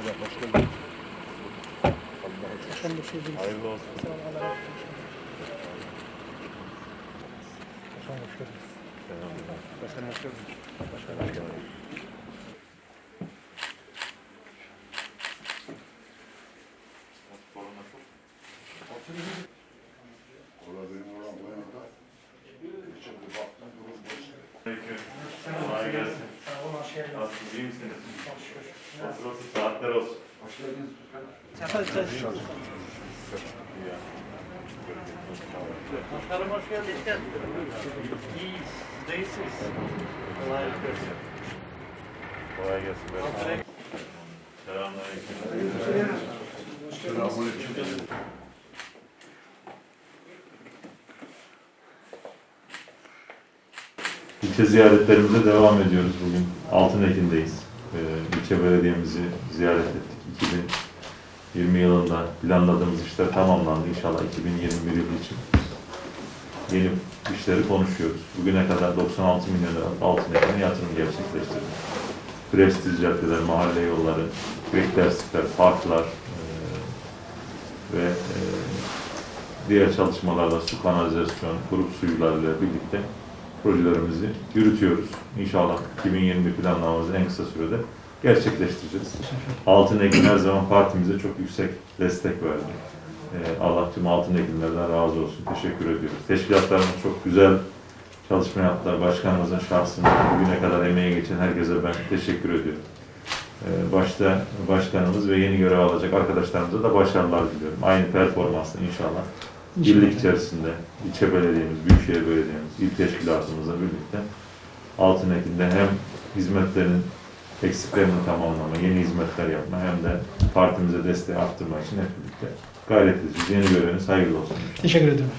Selam, hoş geldin. Hayırlı olsun. Sağ olun, Allah razı olsun. Başkanım hoş geldiniz. Başkanım hoş geldiniz. Başkanım hoş geldiniz. Kolay gelsin. Sağ olun, hoş geldiniz. Nasılsınız, iyi misiniz? Hoş şükür. Nasıl olsun, saatler olsun. Çakal içeceğiz. Başkanım hoş geldiniz. İyiyiz. Siz de iyisiniz. Kolay gelsin. Kolay gelsin. beyefendi. Selamünaleyküm. İlçe ziyaretlerimize devam ediyoruz bugün. Altınekin'deyiz. Ee, ilçe belediyemizi ziyaret ettik. 2020 yılında planladığımız işler tamamlandı. İnşallah 2021 yılı için yeni işleri konuşuyoruz. Bugüne kadar 96 milyon lira Altınekin'e yatırım gerçekleştirdik. Prestij caddeler, mahalle yolları, beklersizler, parklar eee, ve eee, diğer çalışmalarla su kanalizasyon, grup suyularıyla birlikte projelerimizi yürütüyoruz. İnşallah 2020 planlamamızı en kısa sürede gerçekleştireceğiz. Altın Ekin her zaman partimize çok yüksek destek verdi. Ee, Allah tüm altın ekinlerden razı olsun. Teşekkür ediyoruz. Teşkilatlarımız çok güzel çalışma yaptılar. Başkanımızın şahsında bugüne kadar emeği geçen herkese ben teşekkür ediyorum. Ee, başta başkanımız ve yeni görev alacak arkadaşlarımıza da başarılar diliyorum. Aynı performansla inşallah birlik içerisinde ilçe belediyemiz, büyükşehir belediyemiz, il teşkilatımızla birlikte Altınekin'de hem hizmetlerin eksiklerini tamamlama, yeni hizmetler yapma hem de partimize desteği arttırmak için hep birlikte gayret edeceğiz. Yeni göreviniz hayırlı olsun. Teşekkür ederim.